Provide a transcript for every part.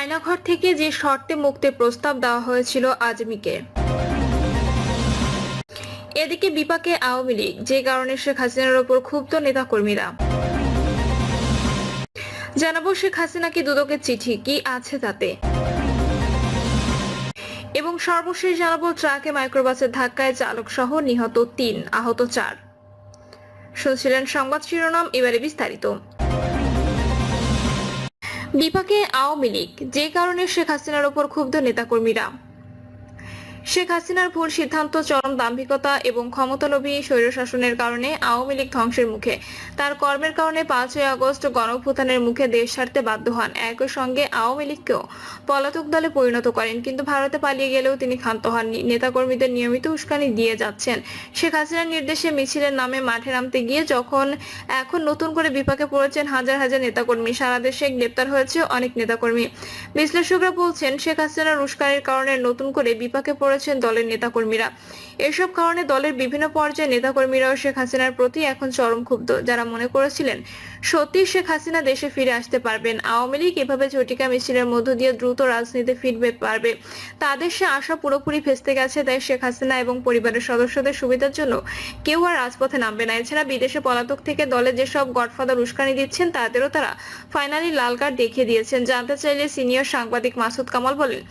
আয়নাঘর থেকে যে শর্তে মুক্তির প্রস্তাব দেওয়া হয়েছিল আজমিকে। এদিকে বিপাকে আওয়ামী লীগ, যে কারণে শেখ হাসিনার ওপর ক্ষুব্ধ নেতাকর্মীরা। জানাব শেখ হাসিনাকে দুদকের চিঠি, কি আছে তাতে? এবং সর্বশেষ জানাব ট্রাকে মাইক্রোবাসের ধাক্কায় চালক সহ নিহত তিন, আহত চার। শুনছিলেন সংবাদ শিরোনাম, এবারে বিস্তারিত। বিপাকে আওয়ামী লীগ যে কারণে শেখ হাসিনার ওপর ক্ষুব্ধ নেতাকর্মীরা। শেখ হাসিনার ভুল সিদ্ধান্ত, চরম দাম্ভিকতা এবং ক্ষমতালোভী স্বৈরশাসনের কারণে আওয়ামী লীগ ধ্বংসের মুখে। তার কর্মের কারণে পাঁচই আগস্ট গণভূতানের মুখে দেশ ছাড়তে বাধ্য হন। একই সঙ্গে আওয়ামী লীগকেও পলাতক দলে পরিণত করেন, কিন্তু ভারতে পালিয়ে গেলেও তিনি ক্ষান্ত হননি। নেতাকর্মীদের নিয়মিত উস্কানি দিয়ে যাচ্ছেন। শেখ হাসিনার নির্দেশে মিছিলের নামে মাঠে নামতে গিয়ে যখন এখন নতুন করে বিপাকে পড়েছেন হাজার হাজার নেতাকর্মী, সারা দেশে গ্রেপ্তার হয়েছে অনেক নেতাকর্মী। বিশ্লেষকরা বলছেন, শেখ হাসিনার উস্কানির কারণে নতুন করে বিপাকে পড়েছেন দলের নেতাকর্মীরা। এসব কারণে দলের বিভিন্ন পর্যায়ে নেতাকর্মীরাও শেখ হাসিনার প্রতি এখন চরম ক্ষুব্ধ, যারা মনে করেছিলেন সত্যি শেখ হাসিনা দেশে ফিরে আসতে পারবেন। আওয়ামী লীগ এভাবে ঝটিকা মিছিলের মধ্য দিয়ে দ্রুত রাজনীতি ফিরবে, পারবে। তাদের সে আশা পুরোপুরি ফেস্তে গেছে, তাই শেখ হাসিনা এবং পরিবারের সদস্যদের সুবিধার জন্য কেউ আর রাজপথে নামবে না। এছাড়া বিদেশে পলাতক থেকে দলে যেসব গডফাদার উস্কানি দিচ্ছেন, তাদেরও তারা ফাইনালি লাল কার্ড দেখিয়ে দিয়েছেন। জানতে চাইলে সিনিয়র সাংবাদিক মাসুদ কামাল বলেন,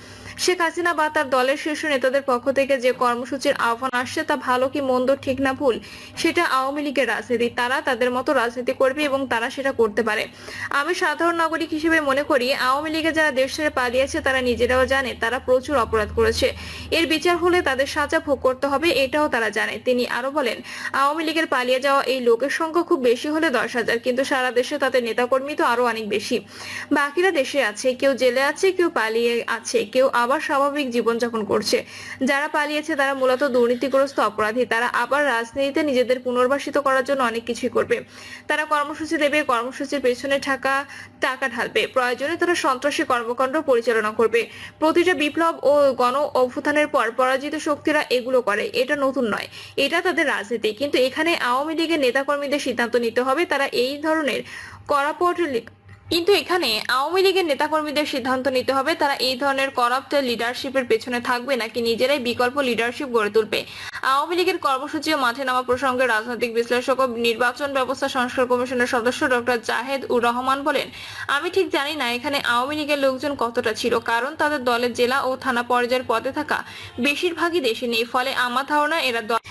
শেখ হাসিনা বা তার দলের শীর্ষ নেতাদের পক্ষ থেকে যে কর্মসূচির আহ্বান আসছে, তা ভালো কি মন্দ ঠিক না ভুল, সেটা আওয়ামী লীগের রাজনীতি। তারা তাদের মতো রাজনীতি করবে এবং তারা সেটা করতে পারে। আমি সাধারণ নাগরিক হিসেবে মনে করি, আওয়ামী লীগে যারা দেশ ছেড়ে পালিয়েছে তারা নিজেরাও জানে, তারা প্রচুর অপরাধ করেছে। এর বিচার হলে তাদের সাজা ভোগ করতে হবে, এটাও তারা জানে। তিনি আরও বলেন, আওয়ামী লীগের পালিয়ে যাওয়া এই লোকের সংখ্যা খুব বেশি হলে দশ হাজার, কিন্তু সারা দেশে তাদের নেতাকর্মী তো আরও অনেক বেশি। বাকিরা দেশে আছে, কেউ জেলে আছে, কেউ পালিয়ে আছে, কেউ আবার স্বাভাবিক জীবনযাপন করছে। যারা পালিয়েছে, তারা মূলত দুর্নীতিগ্রস্ত অপরাধী। তারা আবার রাজনীতিতে নিজেদের পুনর্বাসিত করার জন্য অনেক কিছুই করবে। তারা কর্মসূচি দেবে কর্মসূচির পেছনে থাকা টাকা ঢালবে। প্রয়োজনে তারা সন্ত্রাসী কর্মকাণ্ড পরিচালনা করবে। প্রতিটা বিপ্লব ও গণ অভ্যুত্থানের পর পরাজিত শক্তিরা এগুলো করে। এটা নতুন নয়। এটা তাদের রাজনীতি। কিন্তু এখানে আওয়ামী লীগের নেতাকর্মীদের সিদ্ধান্ত নিতে হবে। তারা এই ধরনের করাপট কিন্তু এখানে আওয়ামী লীগের নেতাকর্মীদের সিদ্ধান্ত নিতে হবে, তারা এই ধরনের করাপ্ট লিডারশিপের পেছনে থাকবে নাকি নিজেরাই বিকল্প লিডারশিপ গড়ে তুলবে? আওয়ামী লীগের কর্মসূচি ও মাঠে নামা প্রসঙ্গে রাজনৈতিক বিশ্লেষক ও নির্বাচন ব্যবস্থা সংস্কার কমিশনের সদস্য ডক্টর জাহেদ উর রহমান বলেন, আমি ঠিক জানি না এখানে আওয়ামী লীগের লোকজন কতটা ছিল, কারণ তাদের দলের জেলা ও থানা পর্যায়ের পদে থাকা বেশিরভাগই দেশে নেই, ফলে আমার ধারণা এরা দল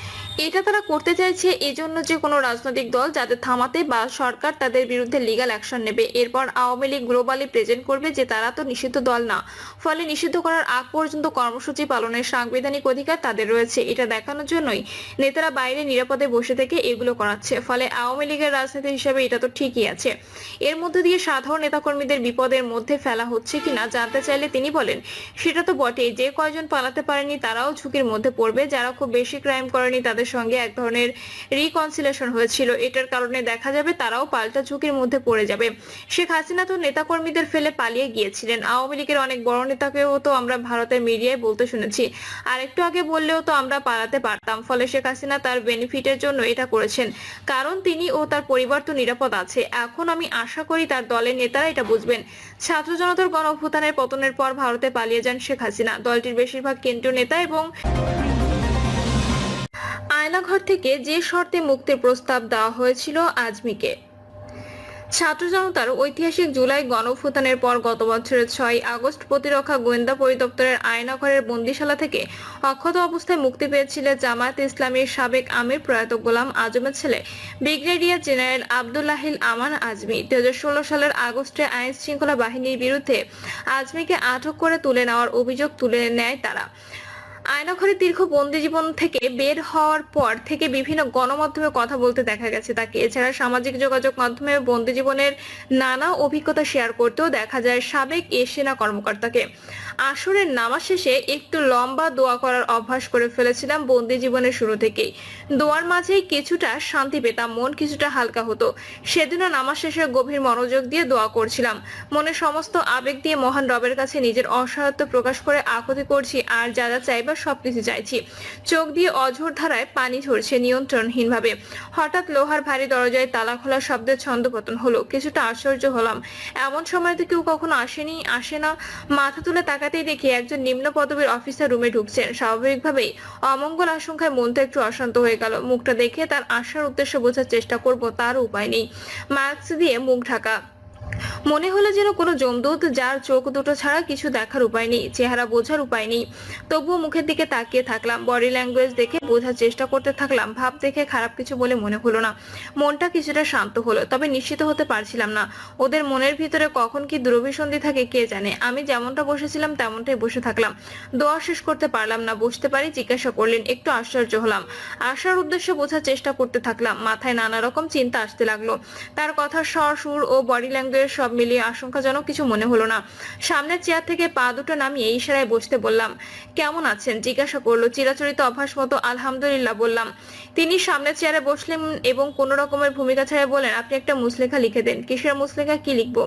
এটা তারা করতে চাইছে এজন্য যে কোনো রাজনৈতিক দল যাতে থামাতে বা সরকার তাদের বিরুদ্ধে লিগাল অ্যাকশন নেবে। এরপর আওয়ামী লীগ গ্লোবালি প্রেজেন্ট করবে যে তারা তো নিষিদ্ধ দল না। ফলে নিষিদ্ধ করার আগ পর্যন্ত কর্মসূচি পালনের সাংবিধানিক অধিকার তাদের রয়েছে। এটা দেখানোর জন্যই নেতারা বাইরে নিরাপদে বসে থেকে এগুলো করাচ্ছে। ফলে আওয়ামী লীগের রাজনীতি হিসেবে এটা তো ঠিকই আছে। এর মধ্যে দিয়ে সাধারণ নেতাকর্মীদের বিপদের মধ্যে ফেলা হচ্ছে কিনা জানতে চাইলে তিনি বলেন, সেটা তো বটেই। যে কয়জন পালাতে পারেনি তারাও ঝুঁকির মধ্যে পড়বে। যারা খুব বেশি ক্রাইম করেনি তাদের সঙ্গে এক ধরনের রিকনসিলেশন হয়েছিল। এটার কারণে দেখা যাবে তারাও পাল্টা ঝুঁকির মধ্যে পড়ে যাবে। শেখ হাসিনা তো নেতাকর্মীদের ফেলে পালিয়ে গিয়েছিলেন। আওয়ামী লীগের অনেক বড় নেতাকেও তো আমরা ভারতের মিডিয়ায় বলতে শুনেছি। আর একটু আগে বললেও তো আমরা পালাতে পারতাম, ফলে শেখ হাসিনা তার বেনিফিটের জন্য এটা করেছেন। কারণ তিনি ও তার পরিবার তো নিরাপদ আছে। এখন আমি আশা করি তার দলের নেতারা এটা বুঝবেন। ছাত্র জনতার গণ অভ্যুত্থানের পতনের পর ভারতে পালিয়ে যান শেখ হাসিনা। দলটির বেশিরভাগ কেন্দ্রীয় নেতা এবং আয়নাঘর থেকে যে শর্তে মুক্তির প্রস্তাব দেওয়া হয়েছিল আজমিকে। ছাত্র জনতার ঐতিহাসিক জুলাই গণভূতানের পর গত বছরের ছয় আগস্ট প্রতিরক্ষা গোয়েন্দা পরিদপ্তরের আয়নাঘরের বন্দিশালা থেকে অক্ষত অবস্থায় মুক্তি পেয়েছিলেন জামায়াত ইসলামীর সাবেক আমির প্রয়াত গোলাম আজমের ছেলে ব্রিগেডিয়ার জেনারেল আবদুল্লাহিল আমান আজমি। দুই হাজার ষোলো সালের আগস্টে আইন শৃঙ্খলা বাহিনীর বিরুদ্ধে আজমিকে আটক করে তুলে নেওয়ার অভিযোগ তুলে নেয় তারা। আয়নাঘরে দীর্ঘ বন্দি জীবন থেকে বের হওয়ার পর থেকে বিভিন্ন গণমাধ্যমে কথা বলতে দেখা গেছে তাকে। এছাড়া সামাজিক যোগাযোগ মাধ্যমে বন্দি জীবনের নানা অভিজ্ঞতা শেয়ার করতেও দেখা যায় সাবেক এ সেনা কর্মকর্তাকে। আসরের নামাজ শেষে একটু লম্বা দোয়া করার অভ্যাস করে ফেলেছিলাম বন্দি জীবনের শুরু থেকেই। দোয়ার মাঝেই কিছুটা শান্তি পেতাম, মন কিছুটা হালকা হতো। সেদিনও নামাজ শেষে গভীর মনোযোগ দিয়ে দোয়া করছিলাম। মনে সমস্ত আবেগ দিয়ে মহান রবের কাছে নিজের অসহায়ত্ব প্রকাশ করে আকুতি করছি, আর যা যা চাইবার সবকিছু চাইছি। চোখ দিয়ে অঝোর ধারায় পানি ঝরছে নিয়ন্ত্রণহীনভাবে। হঠাৎ লোহার ভারী দরজায় তালা খোলার শব্দে ছন্দপতন হলো। কিছুটা আশ্চর্য হলাম। এমন সময় তো কেউ কখনো আসেনি, আসে না। মাথা তুলে তাকাতেই দেখি একজন নিম্ন পদবীর অফিসার রুমে ঢুকছেন। স্বাভাবিকভাবেই অমঙ্গল আশঙ্কায় মনটা একটু অশান্ত হয়ে গেল। মুখটা দেখে তার আসার উদ্দেশ্য বোঝার চেষ্টা করব তার উপায় নেই। মাস্ক দিয়ে মুখ ঢাকা। মনে হলো যেন কোনো জমদূত যার চোখ দুটো ছাড়া কিছু দেখার উপায় নেই, চেহারা বোঝার উপায় নেই। তবুও মুখের দিকে তাকিয়ে থাকলাম বডি ল্যাঙ্গুয়েজ দেখে বোঝার চেষ্টা করতে থাকলাম, ভাব দেখে খারাপ কিছু বলে মনে হলো না। মনটা কিছুটা শান্ত হলো, তবে নিশ্চিত হতে পারছিলাম না। ওদের মনের ভিতরে কখন কি দুরভিসন্ধি থাকে কে জানে? আমি যেমনটা বসেছিলাম তেমনটাই বসে থাকলাম। দোয়া শেষ করতে পারলাম না বসতে পারি জিজ্ঞাসা করলেন, একটু আশ্চর্য হলাম। আসার উদ্দেশ্য বোঝার চেষ্টা করতে থাকলাম, মাথায় নানা রকম চিন্তা আসতে লাগল। তার কথা স্বর, সুর ও বডি ল্যাঙ্গুয়েজ সব মিলিয়ে আশঙ্কাজনক কিছু মনে হলো না। সামনের চেয়ার থেকে পা দুটো নামিয়ে ইশারায় বসতে বললাম, কেমন আছেন? জিজ্ঞাসা করল, চিরাচরিত অভ্যাস মতো, আলহামদুলিল্লাহ, বললাম। তিনি সামনের চেয়ারে বসলেন এবং কোন রকমের ভূমিকা ছাড়া বলেন আপনি একটা মুসলেখা লিখে দেন। কিসের মুসলেখা? কি লিখব?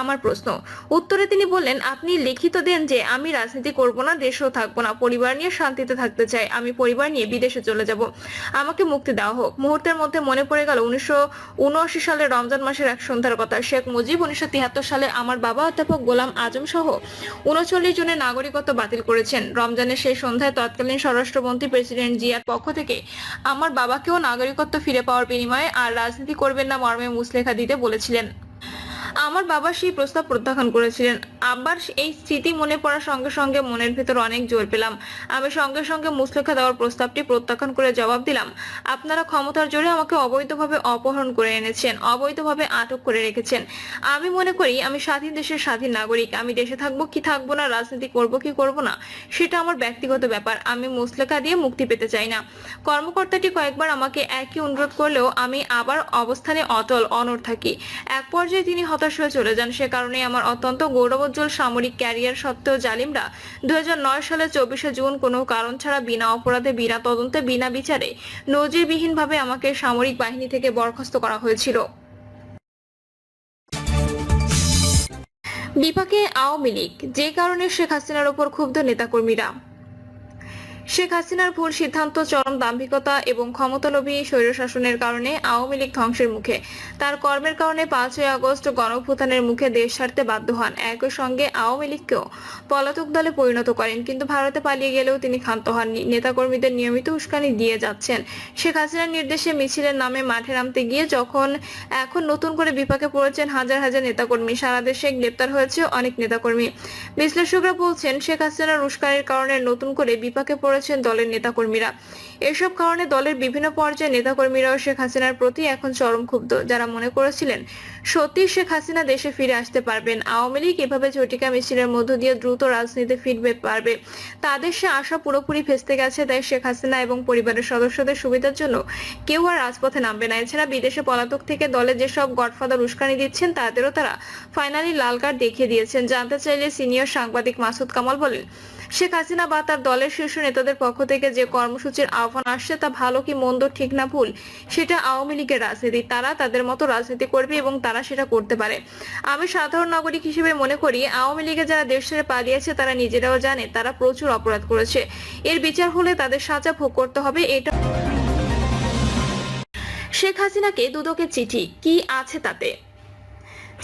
আমার প্রশ্ন। উত্তরে তিনি বললেন, আপনি লিখিত দেন যে, আমি রাজনীতি করব না, দেশেও থাকব না, পরিবার নিয়ে শান্তিতে থাকতে চাই, আমি পরিবার নিয়ে বিদেশে চলে যাব। আমাকে মুক্তি দেওয়া হোক। মুহূর্তের মধ্যে মনে পড়ে গেল, উনিশশো সালের রমজান মাসের এক সন্ধ্যার কথা। শেখ মুজিব উনিশশো তিয়াত্তর সালে আমার বাবা অধ্যাপক গোলাম আজম সহ উনচল্লিশ জনের নাগরিকত্ব বাতিল করেছেন। রমজানের সেই সন্ধ্যায় তৎকালীন স্বরাষ্ট্রমন্ত্রী প্রেসিডেন্ট জিয়ার পক্ষ থেকে আমার বাবাকেও নাগরিকত্ব ফিরে পাওয়ার বিনিময়ে আর রাজনীতি করবেন না মর্মে মুসলেখা দিতে বলেছিলেন। আমার বাবা সেই প্রস্তাব প্রত্যাখ্যান করেছিলেন। আবার এই স্মৃতি মনে পড়ার সঙ্গে সঙ্গে মনের ভেতর অনেক জোর পেলাম। আমি সঙ্গে সঙ্গে মুসলেখা দেওয়ার প্রস্তাবটি প্রত্যাখ্যান করে জবাব দিলাম। আপনারা ক্ষমতার জোরে আমাকে অবৈধভাবে অপহরণ করে এনেছেন, অবৈধভাবে আটক করে রেখেছেন। আমি মনে করি আমি স্বাধীন দেশের স্বাধীন নাগরিক। আমি দেশে থাকব কি থাকব না, রাজনীতি করব কি করব না, সেটা আমার ব্যক্তিগত ব্যাপার। আমি মুসলেখা দিয়ে মুক্তি পেতে চাই না। কর্মকর্তাটি কয়েকবার আমাকে একই অনুরোধ করলেও আমি আবার অবস্থানে অটল, অনড় থাকি। এক পর্যায়ে তিনি হতাশ হয়ে চলে যান। সে কারণে আমার অত্যন্ত গৌরবোজ্জ্বল সামরিক ক্যারিয়ার সত্ত্বেও জালিমরা দুই হাজার নয় সালে চব্বিশে জুন কোনো কারণ ছাড়া বিনা অপরাধে, বিনা তদন্তে, বিনা বিচারে নজিরবিহীনভাবে আমাকে সামরিক বাহিনী থেকে বরখাস্ত করা হয়েছিল। বিপাকে আওয়ামী লীগ, যে কারণে শেখ হাসিনার ওপর ক্ষুব্ধ নেতাকর্মীরা। শেখ হাসিনার ভুল সিদ্ধান্ত, চরম দাম্ভিকতা এবং ক্ষমতালোভী স্বৈরশাসনের কারণে আওয়ামী লীগ ধ্বংসের মুখে। তার কর্মের কারণে পাঁচই আগস্ট গণভূতানের মুখে দেশ ছাড়তে বাধ্য হন একই সঙ্গে আওয়ামী লীগকেও। পলাতক দলে পরিণত করেন, কিন্তু ভারতে পালিয়ে গেলেও তিনি ক্ষান্ত হননি। নেতাকর্মীদের নিয়মিত উস্কানি দিয়ে যাচ্ছেন। শেখ হাসিনার নির্দেশে মিছিলের নামে মাঠে নামতে গিয়ে যখন এখন নতুন করে বিপাকে পড়েছেন হাজার হাজার নেতাকর্মী, সারা দেশে গ্রেপ্তার হয়েছে অনেক নেতাকর্মী। বিশ্লেষকরা বলছেন, শেখ হাসিনার উস্কানির কারণে নতুন করে বিপাকে পড়েছেন দলের নেতাকর্মীরা। এসব কারণে দলের বিভিন্ন পর্যায়ে নেতাকর্মীরাও শেখ হাসিনার প্রতি এখন চরম ক্ষুব্ধ। যারা মনে করেছিলেন সত্যি শেখ হাসিনা দেশে ফিরে আসতে পারবেন, আওয়ামী লীগ এভাবে ঝটিকা মিছিলের মধ্য দিয়ে দ্রুত রাজনীতি ফিরবে পারবে। তাদের সে আশা পুরোপুরি ভেস্তে গেছে, তাই শেখ হাসিনা এবং পরিবারের সদস্যদের সুবিধার জন্য কেউ আর রাজপথে নামবে না। এছাড়া বিদেশে পলাতক থেকে দলে যেসব গডফাদার উস্কানি দিচ্ছেন, তাদেরও তারা ফাইনালি লাল কার্ড দেখিয়ে দিয়েছেন। জানতে চাইলে সিনিয়র সাংবাদিক মাসুদ কামাল বলেন শেখ হাসিনা বা তার দলের শীর্ষ নেতাদের পক্ষ থেকে যে কর্মসূচির আহ্বান আসছে তা ভালো কি মন্দ ঠিক না ভুল, সেটা আওয়ামী লীগের রাজনীতি। তারা তাদের মতো রাজনীতি করবে এবং তারা সেটা করতে পারে। আমি সাধারণ নাগরিক হিসেবে মনে করি, আওয়ামী লীগে যারা দেশ ছেড়ে পালিয়েছে তারা নিজেরাও জানে, তারা প্রচুর অপরাধ করেছে। এর বিচার হলে তাদের সাজা ভোগ করতে হবে, এটা শেখ হাসিনাকে দুদকের চিঠি, কি আছে তাতে?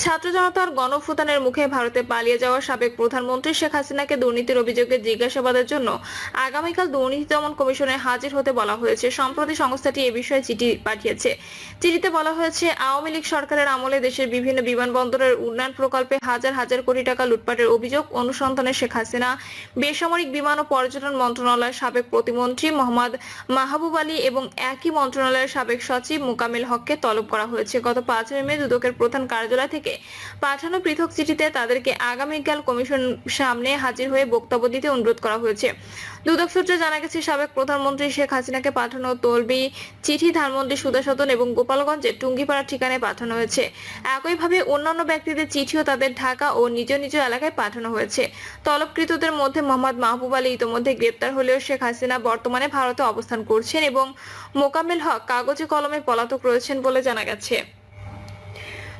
ছাত্র জনতার গণফুতানের মুখে ভারতে পালিয়ে যাওয়া সাবেক প্রধানমন্ত্রী শেখ হাসিনাকে দুর্নীতির অভিযোগে জিজ্ঞাসাবাদের জন্য আগামীকাল দুর্নীতি দমন কমিশনে হাজির হতে বলা হয়েছে। সম্প্রতি সংস্থাটি এ বিষয়ে চিঠি পাঠিয়েছে। চিঠিতে বলা হয়েছে, আওয়ামী লীগ সরকারের আমলে দেশের বিভিন্ন বিমানবন্দরের উন্নয়ন প্রকল্পে হাজার হাজার কোটি টাকা লুটপাটের অভিযোগ অনুসন্ধানে শেখ হাসিনা, বেসামরিক বিমান ও পর্যটন মন্ত্রণালয়ের সাবেক প্রতিমন্ত্রী মোহাম্মদ মাহবুব আলী এবং একই মন্ত্রণালয়ের সাবেক সচিব মোকামিল হককে তলব করা হয়েছে। গত পাঁচই মে দুদকের প্রধান কার্যালয় থেকে পাঠানো পৃথক চিঠিতে তাদেরকে আগামীকাল কমিশন সামনে হাজির হয়ে বক্তব্য দিতে অনুরোধ করা হয়েছে। দুদক সূত্রে জানা গেছে, সাবেক প্রধানমন্ত্রী শেখ হাসিনাকে পাঠানো তলবি, চিঠি ধানমন্ত্রী সুধা সদন এবং গোপালগঞ্জের টুঙ্গিপাড়া ঠিকানায় পাঠানো হয়েছে। একইভাবে অন্যান্য ব্যক্তিদের চিঠিও তাদের ঢাকা ও নিজ নিজ এলাকায় পাঠানো হয়েছে। তলবকৃতদের মধ্যে মোহাম্মদ মাহবুব আলী ইতোমধ্যে গ্রেপ্তার হলেও শেখ হাসিনা বর্তমানে ভারতে অবস্থান করছেন এবং মোকাম্মেল হক কাগজে কলমে পলাতক রয়েছেন বলে জানা গেছে।